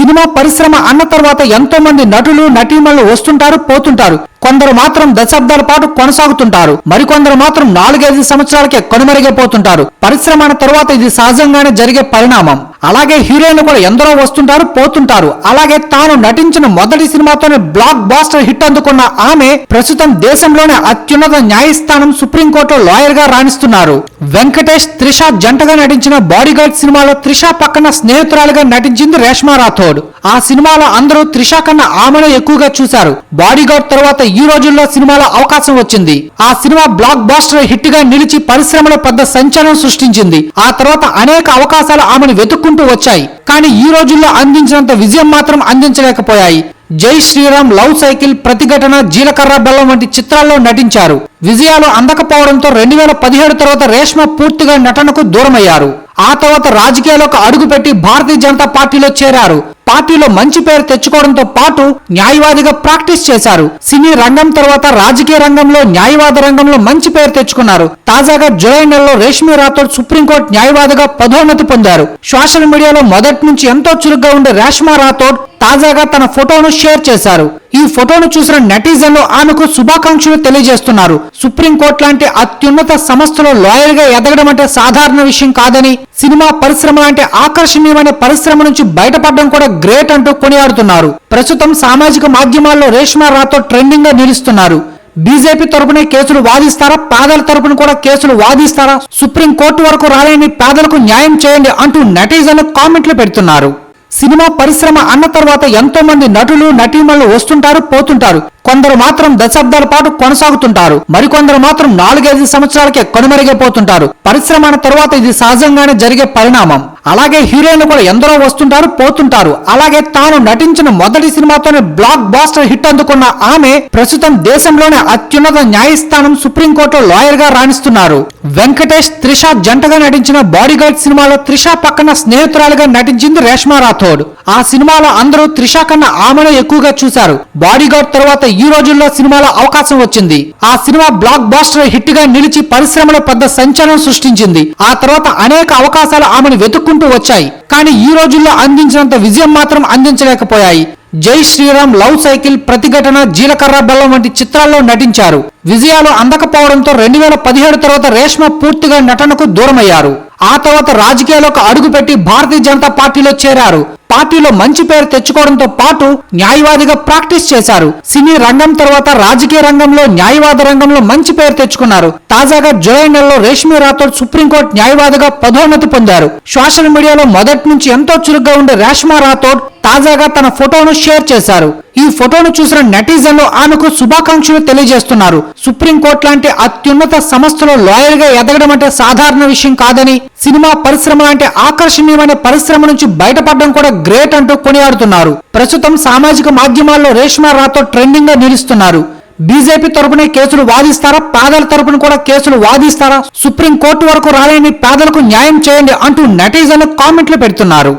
Cinema పరిశ్రమ అన్న తర్వాత ఎంతో మంది నటులు నటీమణులు వస్తుంటారు పోతుంటారు. కొందరు మాత్రం దశాబ్దాల పాటు కొనసాగుతుంటారు. మరికొందరు మాత్రం నాలుగైదు సంవత్సరాలకే కనుమరుగైపోతుంటారు. పరిశ్రమ అన్న తర్వాత ఇది సహజంగానే జరిగే పరిణామం. అలాగే హీరోయిన్లు కూడా ఎందరో వస్తుంటారు పోతుంటారు. అలాగే తాను నటించిన మొదటి సినిమాతోనే బ్లాక్ బాస్టర్ హిట్ అందుకున్న ఆమె ప్రస్తుతం దేశంలోనే అత్యున్నత న్యాయస్థానం సుప్రీంకోర్టులో లాయర్గా రాణిస్తున్నారు. వెంకటేష్ త్రిష జంటగా నటించిన బాడీగార్డ్ సినిమాలో త్రిష పక్కన స్నేహితురాలుగా నటించింది రేష్మా రాథోడ్. ఆ సినిమాలో అందరూ త్రిష కన్నా ఆమెను ఎక్కువగా చూశారు. బాడీగార్డ్ తర్వాత ఈ రోజుల్లో సినిమాలో అవకాశం వచ్చింది. ఆ సినిమా బ్లాక్ బాస్టర్ హిట్గా నిలిచి పరిశ్రమలో పెద్ద సంచలనం సృష్టించింది. ఆ తర్వాత అనేక అవకాశాలు ఆమెను వెతుక్కు అందుకుంటూ వచ్చాయి. కానీ ఈ రోజుల్లో అందించినంత విజయం మాత్రం అందించలేకపోయాయి. జై శ్రీరామ్ లవ్ సైకిల్ ప్రతిఘటన జీలకర్ర బెల్లం వంటి చిత్రాల్లో నటించారు. విజయాలు అందకపోవడంతో రెండు వేల పదిహేడు తర్వాత రేష్మ పూర్తిగా నటనకు దూరమయ్యారు. ఆ తర్వాత రాజకీయాలకు అడుగుపెట్టి భారతీయ జనతా పార్టీలో చేరారు. పార్టీలో మంచి పేరు తెచ్చుకోవడంతో పాటు న్యాయవాదిగా ప్రాక్టీస్ చేశారు. సినీ రంగం తర్వాత రాజకీయ రంగంలో న్యాయవాద రంగంలో మంచి పేరు తెచ్చుకున్నారు. తాజాగా జూలై నెలలో రేష్మి రాథోడ్ సుప్రీంకోర్టు న్యాయవాదిగా పదోన్నతి పొందారు. సోషల్ మీడియాలో మొదటి నుంచి ఎంతో చురుగ్గా ఉండే రేష్మా రాథోడ్ తాజాగా తన ఫోటోను షేర్ చేశారు. ఈ ఫోటోను చూసిన నెటిజన్లు ఆమెకు శుభాకాంక్షలు తెలియజేస్తున్నారు. సుప్రీంకోర్టు లాంటి అత్యున్నత సంస్థలో లాయర్గా ఎదగడం అంటే సాధారణ విషయం కాదని సినిమా పరిశ్రమ లాంటి ఆకర్షణీయమైన పరిశ్రమ నుంచి బయటపడడం కూడా గ్రేట్ అంటూ కొనియాడుతున్నారు. ప్రస్తుతం సామాజిక మాధ్యమాల్లో రేష్మా రాతో ట్రెండింగ్గా నిలుస్తున్నారు. బీజేపీ తరపునే కేసులు వాదిస్తారా? పేదల తరపున కూడా కేసులు వాదిస్తారా? సుప్రీంకోర్టు వరకు రాలేని పేదలకు న్యాయం చేయండి అంటూ నెటిజన్లు కామెంట్లు పెడుతున్నారు. సినిమా పరిశ్రమ అన్న తర్వాత ఎంతో మంది నటులు నటీమణులు వస్తుంటారు పోతుంటారు. కొందరు మాత్రం దశాబ్దాల పాటు కొనసాగుతుంటారు. మరికొందరు మాత్రం నాలుగైదు సంవత్సరాలకే కనుమరుగైపోతుంటారు. పరిశ్రమ అన్న తర్వాత ఇది సహజంగానే జరిగే పరిణామం. అలాగే హీరోయిన్ కూడా ఎందరో వస్తుంటారు పోతుంటారు. అలాగే తాను నటించిన మొదటి సినిమాతోనే బ్లాక్ బాస్టర్ హిట్ అందుకున్న ఆమె ప్రస్తుతం దేశంలోనే అత్యున్నత న్యాయస్థానం సుప్రీంకోర్టులో లాయర్గా రాణిస్తున్నారు. వెంకటేష్ త్రిష జంటగా నటించిన బాడీగార్డ్ సినిమాలో త్రిష పక్కన స్నేహితురాలుగా నటించింది రేష్మా రాథోడ్. ఆ సినిమాలో అందరూ త్రిష కన్నా ఆమెను ఎక్కువగా చూశారు. బాడీగార్డ్ తర్వాత ఈ రోజుల్లో సినిమాలో అవకాశం వచ్చింది. ఆ సినిమా బ్లాక్ బాస్టర్ హిట్గా నిలిచి పరిశ్రమలో పెద్ద సంచలనం సృష్టించింది. ఆ తర్వాత అనేక అవకాశాలు ఆమెను వెతుక్కు వెతుక్కుంటూ వచ్చాయి. కానీ ఈ రోజుల్లో అందించినంత విజయం మాత్రం అందించలేకపోయాయి. జై శ్రీరామ్ లవ్ సైకిల్ ప్రతిఘటన జీలకర్ర బెల్లం వంటి చిత్రాల్లో నటించారు. విజయాలు అందకపోవడంతో రెండు వేల పదిహేడు తర్వాత రేష్మ పూర్తిగా నటనకు దూరమయ్యారు. ఆ తర్వాత రాజకీయాలకు అడుగుపెట్టి భారతీయ జనతా పార్టీలో చేరారు. పార్టీలో మంచి పేరు తెచ్చుకోవడంతో పాటు న్యాయవాదిగా ప్రాక్టీస్ చేశారు. సినీ రంగం తర్వాత రాజకీయ రంగంలో న్యాయవాద రంగంలో మంచి పేరు తెచ్చుకున్నారు. తాజాగా జూలై నెలలో రేష్మి రాథోడ్ సుప్రీంకోర్టు న్యాయవాదిగా పదోన్నతి పొందారు. సోషల్ మీడియాలో మొదటి నుంచి ఎంతో చురుగ్గా ఉండే రేష్మా రాథోడ్ తాజాగా తన ఫోటోను షేర్ చేశారు. ఈ ఫోటోను చూసిన నెటిజన్లు ఆమెకు శుభాకాంక్షలు తెలియజేస్తున్నారు. సుప్రీంకోర్టు లాంటి అత్యున్నత సంస్థలో లాయర్గా ఎదగడం అంటే సాధారణ విషయం కాదని సినిమా పరిశ్రమ లాంటి ఆకర్షణీయమైన పరిశ్రమ నుంచి బయటపడడం కూడా గ్రేట్ అంటూ కొనియాడుతున్నారు. ప్రస్తుతం సామాజిక మాధ్యమాల్లో రేష్మా రాతో ట్రెండింగ్గా నిలుస్తున్నారు. బీజేపీ తరపునే కేసులు వాదిస్తారా? పేదల తరపున కూడా కేసులు వాదిస్తారా? సుప్రీంకోర్టు వరకు రాలేని పేదలకు న్యాయం చేయండి అంటూ నెటిజన్లు కామెంట్లు పెడుతున్నారు.